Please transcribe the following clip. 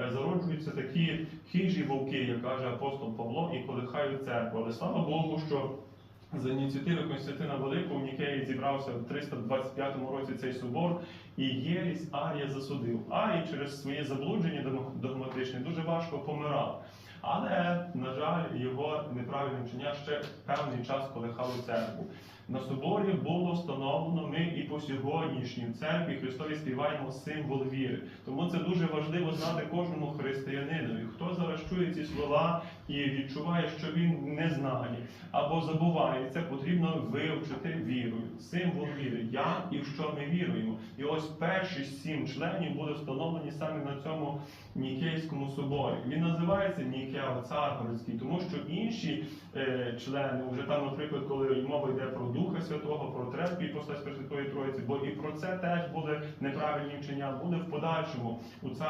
е, зароджуються такі хижі вовки, як каже апостол Павло, і колихають церкву. Але слава Богу, що за ініціативи Константина Великого в Нікеї зібрався в 325 році цей собор, і єрість Арія засудив. Арій через своє заблудження догматичне дуже важко помирав. Але, на жаль, його неправильне вчення ще певний час колихало церкву. На соборі було встановлено ми і по сьогоднішній церкві Христові співаємо символ віри. Тому це дуже важливо знати кожному християнинові. Хто зараз чує ці слова і відчуває, що він не знає або забуває, це потрібно вивчити вірою. Символ віри. Я і в що ми віруємо. І ось перші сім членів були встановлені саме на цьому Нікейському соборі. Він називається Нікео Царгородський, тому що інші е, члени, вже там, наприклад, коли мова йде про Духа Святого, про третю іпостась Пресвятої Троїці, бо і про це теж були неправильні вчення, буде в подальшому у цар